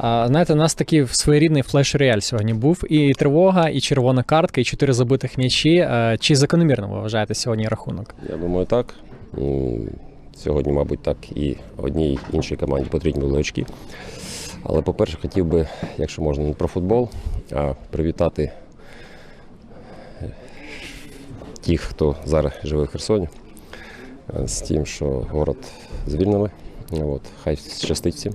Знаєте, у нас такий своєрідний флеш-реаль сьогодні був. І тривога, і червона картка, і чотири забитих м'ячі. Е, Чи закономірно ви вважаєте сьогодні рахунок? Я думаю, так. Сьогодні, мабуть, так і одній іншій команді потрібні були очки. Але, по-перше, хотів би, якщо можна, не про футбол, а привітати тих, хто зараз живе в Херсоні, е, з тим, що город звільнили. От, хай щастить всім.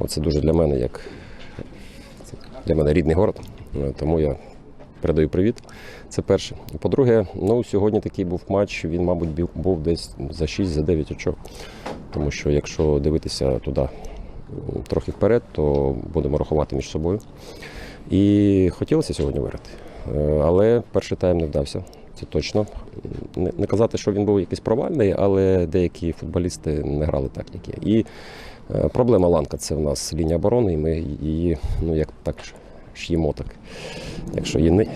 От, це дуже для мене, як для мене рідний город. Тому я передаю привіт. Це перше. По-друге, ну сьогодні такий був матч. Він, мабуть, був десь за 6 за 9 очок. Тому що якщо дивитися туди трохи вперед, то будемо рахувати між собою. І хотілося сьогодні виграти. Е, Але перший тайм не вдався. Це точно. Не, казати, що він був якийсь провальний, але деякі футболісти не грали так, як є. І е, проблема ланка це в нас лінія оборони, і ми її, ну як так ш'ємо так. Якщо є ни-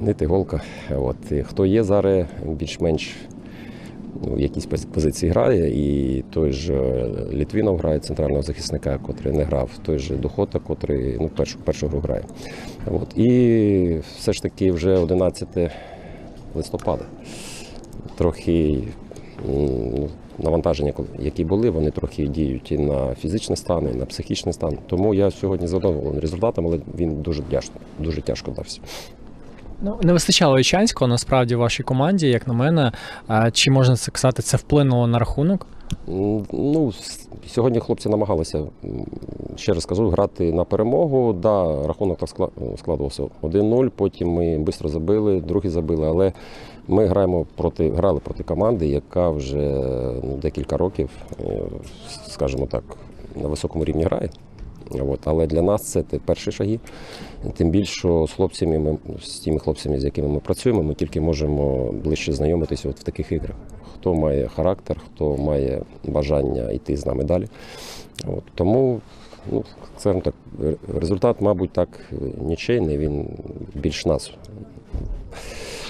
нити, голка. От. І хто є зараз більш-менш ну, в якійсь позиції грає, і той ж е, Літвінов грає центрального захисника, котрий не грав, той же Духота, котрий ну, першу, першу гру грає. От. І все ж таки вже 11 листопада. Трохи навантаження, які були, вони трохи діють і на фізичний стан, і на психічний стан. Тому я сьогодні задоволений результатом, але він дуже тяжко, дуже тяжко дався. Ну, не вистачало Ічанського насправді в вашій команді, як на мене. Чи можна це сказати, це вплинуло на рахунок? Ну, сьогодні хлопці намагалися, ще раз кажу, грати на перемогу. Да, рахунок так складувався 1-0, потім ми швидко забили, другий забили, але ми граємо проти, грали проти команди, яка вже ну, декілька років, е, скажімо так, на високому рівні грає. От. Але для нас це перші шаги. Тим більше, з хлопцями, ми, з тими хлопцями, з якими ми працюємо, ми тільки можемо ближче знайомитися от в таких іграх. Хто має характер, хто має бажання йти з нами далі. От. Тому, ну, скажімо так, результат, мабуть, так нічийний, він більш нас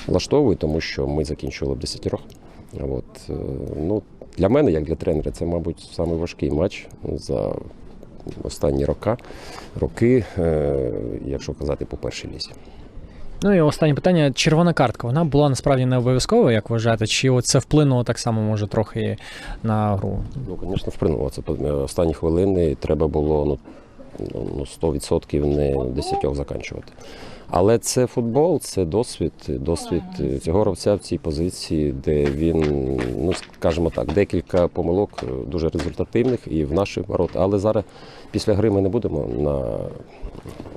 влаштовує, тому що ми закінчували в 10 років. От, е, ну, для мене, як для тренера, це, мабуть, найважкий матч за останні роки, роки е, якщо казати по першій лісі. Ну і останнє питання: червона картка. Вона була насправді не обов'язкова, як вважаєте? Чи це вплинуло так само, може, трохи на гру? Ну, звісно, вплинуло. Це е, останні хвилини треба було ну, ну, 100% не в 10 заканчувати. Але це футбол, це досвід, досвід цього гравця в цій позиції, де він, ну скажімо так, декілька помилок е, дуже результативних і в наші ворота. Але зараз після гри ми не будемо на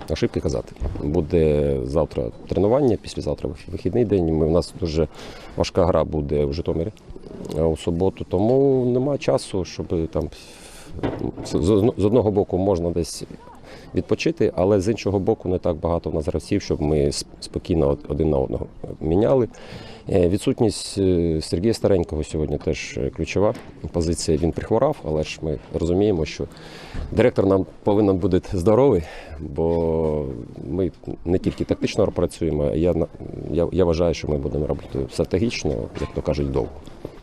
ошибки казати. Буде завтра тренування, післязавтра вихідний день. Ми, у нас дуже важка гра буде в Житомирі е, у суботу, тому немає часу, щоб там з, одного боку можна десь відпочити, але з іншого боку, не так багато в нас гравців, щоб ми спокійно один на одного міняли. Е, Відсутність е, Сергія Старенького сьогодні теж е, ключова позиція. Він прихворав, але ж ми розуміємо, що директор нам повинен бути здоровий, бо ми не тільки тактично працюємо, я, я, я вважаю, що ми будемо робити стратегічно, як то кажуть, довго.